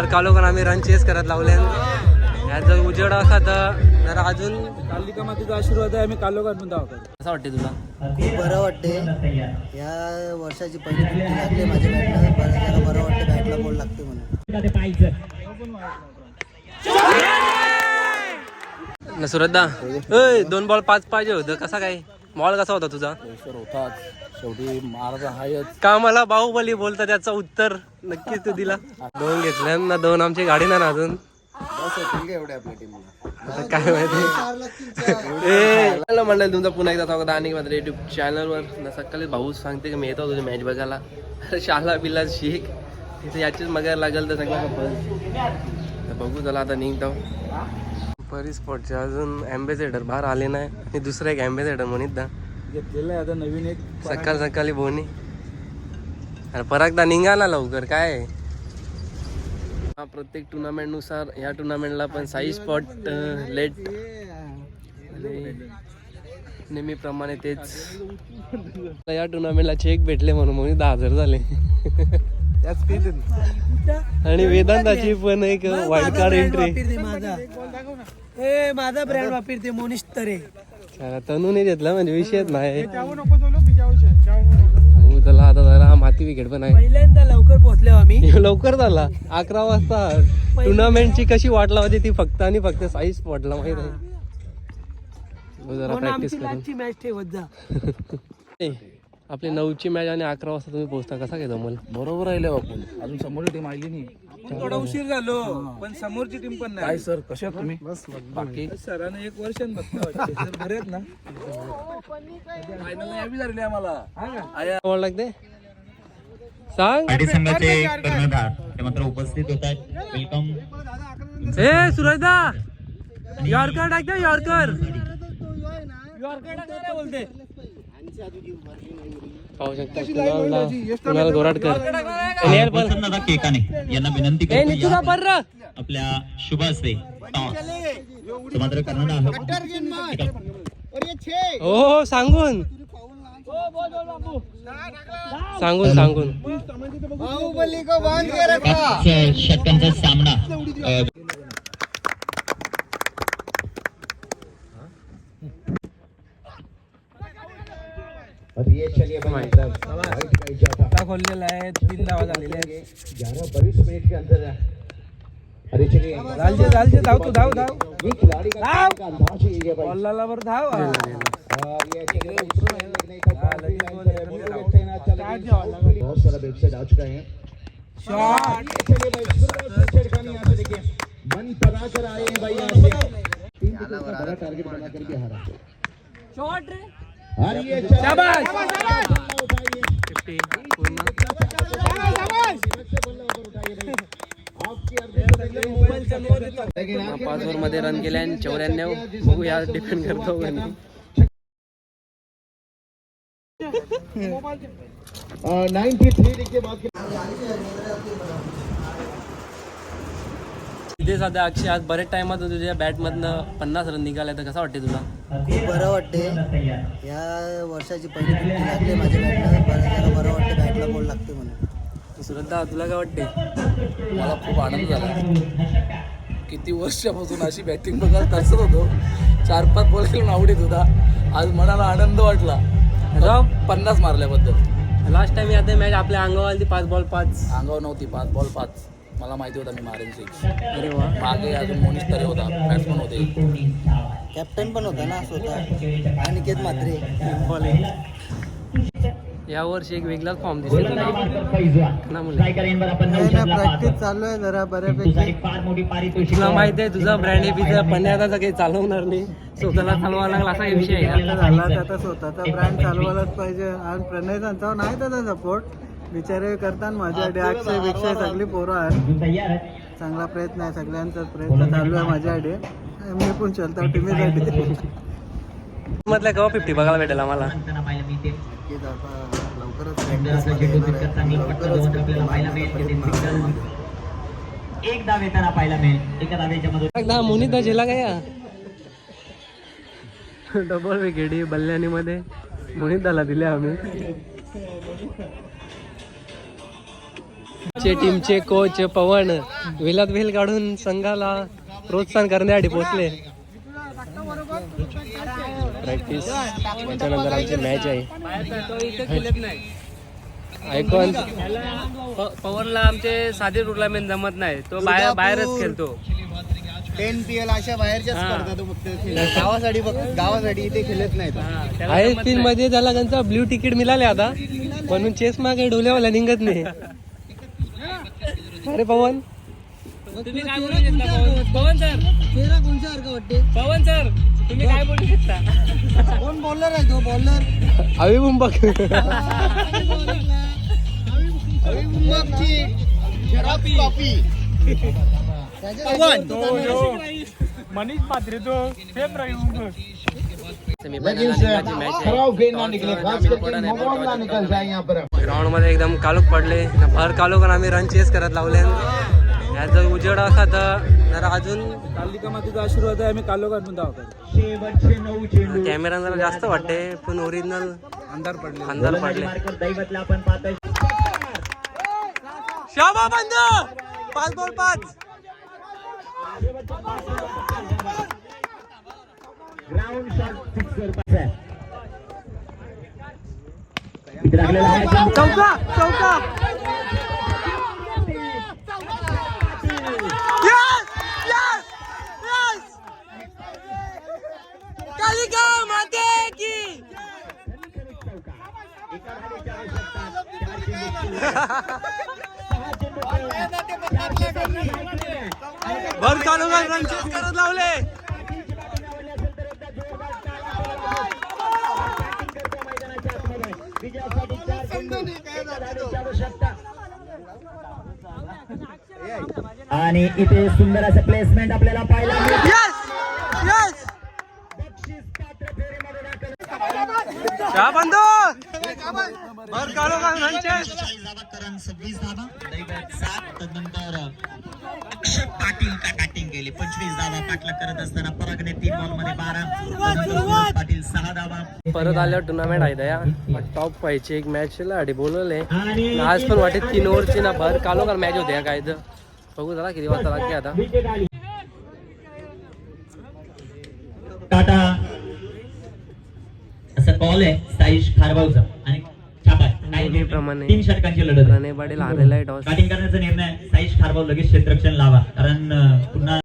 तर कालोखान आम्ही run chase करत लावले. जर उजेड असा तर जरा अजून कालिका मातेचा आशीर्वाद आहे आम्ही कालो काढून धावतो. कसं वाटते तुला? खूप बरं वाटते या वर्षाची पहिली सुट्टी लागली माझ्या बॅटला बरं जरा बरं वाटते बॅटला बोल लागते म्हणून सुरद्दा अय दोन बॉल पाच पाहिजे होतं. कसा काय? बॉल कसा होता तुझा? सर होतात शेवटी महाराज आहेच का मला बाहुबली बोलता त्याचं उत्तर नक्कीच तू दिला? दोन घेतल्या ना दोन आमची गाडी ना अजून. बस होतील का एवढे आपल्या टीमला आता काय माहिती? ए मंडळ तुमचं पुन्हा एकदा स्वागत. आणि मात्र युट्यूब चॅनलवर न सकाळी भाऊ सांगते की मी येतो तुझी मॅच बघायला. अरे शाला बिला शिक तिथे याचीच मगायला लागेल तर सगळं. बघू चला आता निघतो. परी स्पॉटचे अजून अँबेसेडर बाहेर आले नाही. आणि दुसरा एक अँबेसेडर म्हणित ना घेतलेलं आहे आता नवीन एक. सकाळ सकाळी बोनी. अरे परतदा निघा ना लवकर काय? हा प्रत्येक टुर्नामेंटनुसार ह्या टुर्नामेंटला पण साई स्पॉट लेट नेहमीप्रमाणे तेच. या टुर्नामेंटला चेक भेटले म्हणून म्हणून दहा हजार झाले. आणि वेदांताची पण एक वाईल्ड कार्ड एंट्री माझा. ए माझा ब्रँड वापरते मोनिश तरे. तनूने घेतला म्हणजे विषयच नाही. हो चला आता जरा माती विकेट पण आहे. पहिल्यांदा लवकर पोहोचलो आम्ही. लवकर झाला. अकरा वाजता. टुर्नामेंटची कशी वाट लावायची ती फक्त आणि फक्त साई स्पॉटला माहीत आहे. हो, जरा प्रॅक्टिस करून मॅच ठेवत जा. आपली नऊची मॅच आणि अकरा वाजता तुम्ही पोहोचता. कसा काय जमल? बरोबर राहिले आपण अजून समोरची टीम आली नाही. थोडा उशीर झालो पण समोरची टीम पण नाही. काय सर कसे आहात तुम्ही? बाकी? सरांना एक वर्ष सर बरे आहेत ना? फायनल यावी झालेली आम्हाला. आया. आवड लागते? सांग. पार्टी संघाचे कर्णधार ते मात्र उपस्थित होत आहेत वेलकम ए सुरजदा यॉर्कर टाकते यॉर्कर पाहू शकता. कुणालला कुणाल गोराटकर केकाने यांना विनंती करतो आपल्या शुभ मात्र कर्णधार हो हो सांगून. सांगून सांगून. पाच षटकांचा सामना खोललेला आहे तीन धावा झालेले आहेत बावीस मिनिट के अंदर अरे चलिए। लालजे लालजे धाव तू धाव धाव ये खिलाड़ी का धाव चाहिए भाई अल्लाह पर धाव और ये चलिए उतरो तो बहुत सारा बेट से आ चुका है। शॉट चलिए भाई सुंदर छेड़खानी यहाँ से देखिए। मन बना कर आए हैं भाई यहाँ से। तीन बड़ा टारगेट बना करके हारा। शॉट रे। फिफ्टी पूर्ण पाच ओव्हरमध्ये रन केले आणि चौऱ्याण्णव बघू या डिपेंड करतो का नाही. इथे सध्या अक्षय आज बरेच टाइमात तुझ्या बॅट मधनं पन्नास रन निघाले तर कसं वाटते तुला? खूप बरं वाटते या वर्षाची पहिली लागली माझ्या बॅटला बरं जरा बरं वाटते बॅटला बोल लागते म्हणून. सुरद्दा तुला काय वाटते मला खूप आनंद झाला. किती वर्षापासून अशी बॅटिंग बघायला तरसत होतो. चार पाच बॉल खेळून आवडत होता. आज मनाला आनंद वाटला. राव पन्नास मारल्याबद्दल. लास्ट टाइम आता मॅच आपल्या अंगावर आली पाच बॉल पाच. अंगावर नव्हती पाच बॉल पाच. मला माहिती होता मी मारेन सिक्स अरे वा. मागे अजून मोनिश तरे होता बॅट्समन होते. कॅप्टन पण होता ना स्वतः अनिकेत म्हात्रे. या वर्षी एक वेगळाच फॉर्म बाद प्रॅक्टिस चालू आहे जरा बऱ्यापैकी. तुला माहिती आहे तुझा ब्रँड आहे पिझ्झा पण आता काही चालवणार नाही. स्वतःला चालवा लागला असा विषय आहे. आता झाला तर आता स्वतःचा ब्रँड चालवायलाच पाहिजे. आणि प्रणय त्यांचा नाही त्याचा सपोर्ट बिचारे करतात माझ्यासाठी अक्षय बिक्षय सगळी पोरं आहेत. तयार आहे चांगला प्रयत्न आहे सगळ्यांचाच प्रयत्न चालू आहे माझ्यासाठी मी पण चलतो टीमीसाठी मधल्या केव्हा फिफ्टी बघायला भेटेल आम्हाला. एक धाव येताना पाहायला मिळेल एका धावेच्या मध्ये एकदा मोनिता झेला काय डबल विकेट बल्ल्यानी मध्ये मोनिताला दिल्या आम्ही. चे टीमचे कोच पवन वेलात वेल काढून संघाला प्रोत्साहन करण्यासाठी पोहोचले. प्रॅक्टिस त्याच्यानंतर आमची मॅच आहे. ऐकून पवनला आमचे साधे टुर्नामेंट जमत नाही. तो बाहेर बाहेरच खेळतो. टेन पी एल अशा बाहेरच्या तो फक्त. गावासाठी फक्त गावासाठी इथे खेळत नाही तो. हा, त्याला आय जमत पी नाही. मध्ये त्याला त्यांचा ब्ल्यू तिकीट मिळाले आता. म्हणून चेस मागे डोल्यावाला निघत नाही. अरे पवन. तुम्ही काय बोलू शकता पवन? पवन सर. पवन सर तुम्ही काय बोलू शकता? कोण बॉलर आहे तो? बॉलर अवी बघ ग्राउंडमध्ये एकदम कालोख पडले. भर कालोख आणि आम्ही रन चेस करत लावले. याचा उजेड असा तर जरा अजून मातीचा आशीर्वाद आहे आम्ही कालो काढून धावतो. शेवटचे नऊ चेंडू कॅमेरा जरा जास्त वाटते पण ओरिजिनल अंधार पडले. अंधार पडले. शाबा बंद पाच बॉल पाच. ग्राउंड शॉट फिक्सर पास इथे लागलेला आहे. चेंडू. चौका. चौका भर चालू करत लावले आणि इथे सुंदर असं प्लेसमेंट आपल्याला पाहायला भर काढू का करण सव्वीस तदनंतर पाटील का बॅटिंग केली? पंचवीस धावा पाटला करत असताना परागने तीन बॉलमध्ये बारा. पाटील सहा धावा. परत आल्यावर टुर्नामेंट आहे या टॉप व्हायची एक मॅच आधी बोलवले. आज पण वाटत तीन ओव्हरची ना भर कालोखाल मॅच होते काय तर. बघू जरा किती वाजता लागते आता. टाटा. असं कॉल आहे साईश खारबावचा. छापा नेहमीप्रमाणे तीन षटकांची लढत. रने पाटील हारलेला आहे टॉस. बॅटिंग करण्याचा निर्णय साईश खारबाव लगेच क्षेत्ररक्षण लावा. कारण पुन्हा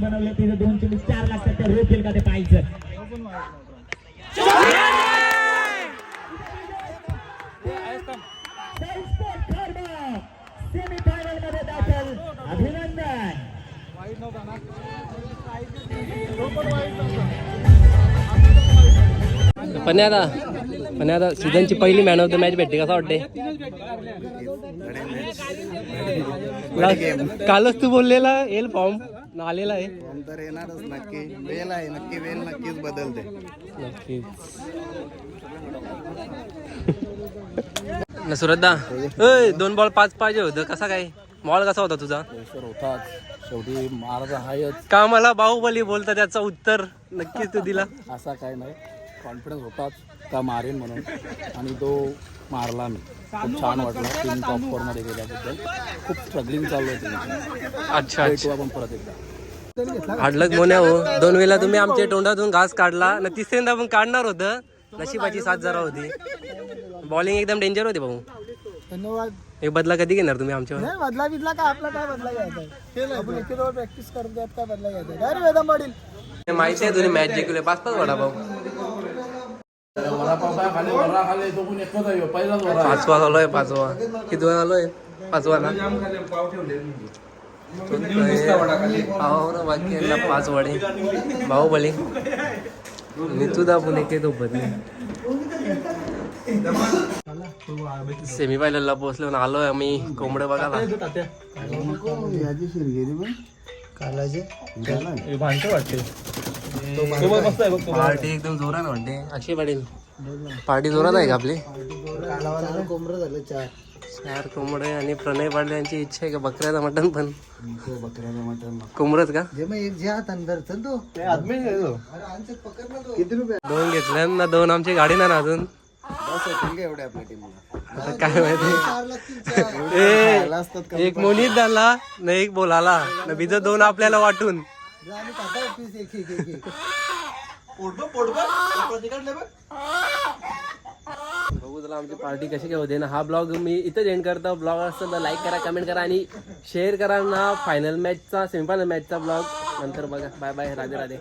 बनवलं तिथे दोन चेंडू चार लागतात ते रोखेल का ते पाहायचं. पण आता पण आता सीझनची पहिली मॅन ऑफ द मॅच भेटते कसं वाटते कालच तू बोललेला येईल फॉर्म आलेला आहे. तर येणारच नक्की. वेल आहे नक्की वेल नक्कीच बदलते. नक्कीच अय दोन बॉल पाच पाहिजे होतं. कसा काय? बॉल कसा होता तुझा? प्रेशर होताच. शेवटी महाराजा हायच. का मला बाहुबली बोलता त्याचं उत्तर नक्कीच तू दिला. असा काय नाही. कॉन्फिडन्स होताच का मारेन म्हणून. आणि तो मारला मी. खूप छान वाटलं. तीन टॉप फोरमध्ये गेल्याबद्दल. खूप स्ट्रगलिंग चालू आहे त्यांची अच्छा भेटू अच्छा आपण परत एकदा. हाडलक मोन्या हो. दोन वेळेला तुम्ही आमच्या तोंडातून घास काढला. न तिसऱ्यांदा पण काढणार होतं. नशिबाची साथ जरा होती. बॉलिंग एकदम डेंजर होती भाऊ. धन्यवाद. एक बदला कधी घेणार तुम्ही आमच्यावर? नाही बदला बिदला काय आपला काय बदला घ्यायचा आपण जवळ प्रॅक्टिस करत त्यात काय बदला घ्यायचा काय रे पाटील माहिती आहे तुम्ही मॅच जिंकले. पाच पाच वडापाव पाचवा आलोय पाचवा. किती वेळा आलोय? पाचवा ना. हो ना बाकी पाच वडे. बाहुबली मी तुझा पण एक तो बदले सेमी फायनलला पोहोचलो ना आलोय आम्ही कोंबडे बघायला. याची शिरगेरी पण कालाचे पार्टी एकदम जोरात वाटते अक्षय पाटील. पार्टी जोरात आहे का आपली? कोंबडं झालं चार. चार कोंबडे आणि प्रणय पाटील यांची इच्छा आहे का बकऱ्याचं मटण पण? बकऱ्याचं मटन कोंबडच का? जे मग एक जे हात अंदर चल तो. आदमी अरे आमच्यात पकड ना तो. किती रुपये दोन घेतल्या ना दोन आमची गाडी ना अजून. बस होतील का एवढ्या आपल्या टीमला आता काय माहिती? एक मोनीत झाला न एक बोलाला. न बीज दोन आपल्याला वाटून. बघू. तुला आमची पार्टी कशी काय होते ना. हा ब्लॉग मी इथेच एंड करतो. ब्लॉग असेल तर लाईक करा कमेंट करा आणि शेअर करा ना फायनल मॅचचा सेमीफायनल मॅचचा ब्लॉग नंतर बघा. Bye bye Radhe Radhe.